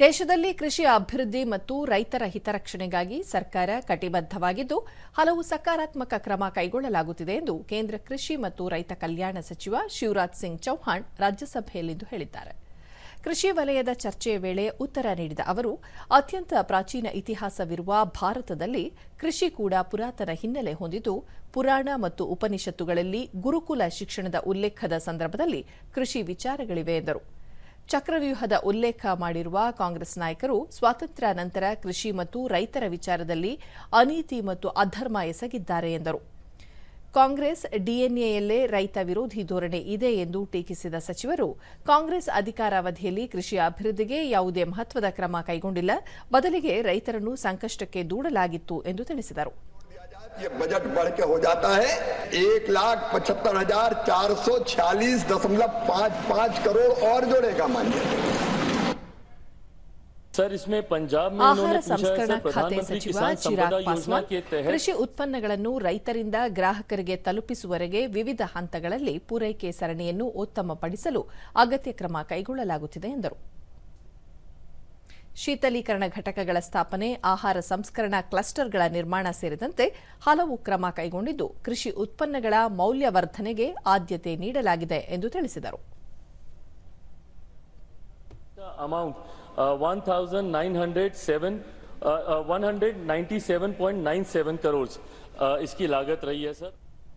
ದೇಶದಲ್ಲಿ ಕೃಷಿ ಅಭಿವೃದ್ಧಿ ಮತ್ತು ರೈತರ ಹಿತರಕ್ಷಣೆಗಾಗಿ ಸರ್ಕಾರ ಕಟಿಬದ್ಧವಾಗಿದ್ದು, ಹಲವು ಸಕಾರಾತ್ಮಕ ಕ್ರಮ ಕೈಗೊಳ್ಳಲಾಗುತ್ತಿದೆ ಎಂದು ಕೇಂದ್ರ ಕೃಷಿ ಮತ್ತು ರೈತ ಕಲ್ಯಾಣ ಸಚಿವ ಶಿವರಾಜ್ ಸಿಂಗ್ ಚೌಹಾಣ್ ರಾಜ್ಯಸಭೆಯಲ್ಲಿಂದು ಹೇಳಿದ್ದಾರೆ. ಕೃಷಿ ವಲಯದ ಚರ್ಚೆಯ ವೇಳೆ ಉತ್ತರ ನೀಡಿದ ಅವರು, ಅತ್ಯಂತ ಪ್ರಾಚೀನ ಇತಿಹಾಸವಿರುವ ಭಾರತದಲ್ಲಿ ಕೃಷಿ ಕೂಡ ಪುರಾತನ ಹಿನ್ನೆಲೆ ಹೊಂದಿದ್ದು, ಪುರಾಣ ಮತ್ತು ಉಪನಿಷತ್ತುಗಳಲ್ಲಿ ಗುರುಕುಲ ಶಿಕ್ಷಣದ ಉಲ್ಲೇಖದ ಸಂದರ್ಭದಲ್ಲಿ ಕೃಷಿ ವಿಚಾರಗಳಿವೆ ಎಂದರು. ಚಕ್ರವ್ಯೂಹದ ಉಲ್ಲೇಖ ಮಾಡಿರುವ ಕಾಂಗ್ರೆಸ್ ನಾಯಕರು ಸ್ವಾತಂತ್ರ್ಯ ನಂತರ ಕೃಷಿ ಮತ್ತು ರೈತರ ವಿಚಾರದಲ್ಲಿ ಅನೀತಿ ಮತ್ತು ಅಧರ್ಮ ಎಸಗಿದ್ದಾರೆ ಎಂದರು. ಕಾಂಗ್ರೆಸ್ ಡಿಎನ್ಎಯಲ್ಲೇ ರೈತ ವಿರೋಧಿ ಧೋರಣೆ ಇದೆ ಎಂದು ಟೀಕಿಸಿದ ಸಚಿವರು, ಕಾಂಗ್ರೆಸ್ ಅಧಿಕಾರಾವಧಿಯಲ್ಲಿ ಕೃಷಿ ಅಭಿವೃದ್ಧಿಗೆ ಯಾವುದೇ ಮಹತ್ವದ ಕ್ರಮ ಕೈಗೊಂಡಿಲ್ಲ, ಬದಲಿಗೆ ರೈತರನ್ನು ಸಂಕಷ್ಟಕ್ಕೆ ದೂಡಲಾಗಿತ್ತು ಎಂದು ತಿಳಿಸಿದರು. ये बजट बढ़ के हो जाता है एक लाख पचहत्तर हजार चार सौ छियालीस दशमलव पाँच पाँच करोड़ और जोड़ेगा मानिए सर इसमें पंजाब में ಆಹಾರ इन्होंने पूछा है ಸಂಸ್ಕರಣಾ सर ಖಾತೆ प्रधानमंत्री ಸಚಿವ किसान ಚಿರಾಗ್ संपदा योजना ಪಾಸ್ವಾನ್ के तहत ಕೃಷಿ ಉತ್ಪನ್ನಗಳನ್ನು ರೈತರಿಂದ ಗ್ರಾಹಕರಿಗೆ ತಲುಪಿಸುವವರೆಗೆ ವಿವಿಧ ಹಂತಗಳಲ್ಲಿ ಪೂರೈಕೆ ಸರಣಿಯನ್ನು ಉತ್ತಮಪಡಿಸಲು ಅಗತ್ಯ ಕ್ರಮ ಕೈಗೊಳ್ಳಲಾಗುತ್ತಿದೆ ಎಂದರು ಶೀತಲೀಕರಣ ಘಟಕಗಳ ಸ್ಥಾಪನೆ ಆಹಾರ ಸಂಸ್ಕರಣಾ ಕ್ಲಸ್ಟರ್ಗಳ ನಿರ್ಮಾಣ ಸೇರಿದಂತೆ ಹಲವು ಕ್ರಮ ಕೈಗೊಂಡಿದ್ದು ಕೃಷಿ ಉತ್ಪನ್ನಗಳ ಮೌಲ್ಯವರ್ಧನೆಗೆ ಆದ್ಯತೆ ನೀಡಲಾಗಿದೆ ಎಂದು ತಿಳಿಸಿದರು amount one thousand nine hundred seven one hundred ninety seven point nine seven crore इसकी लागत रही है सर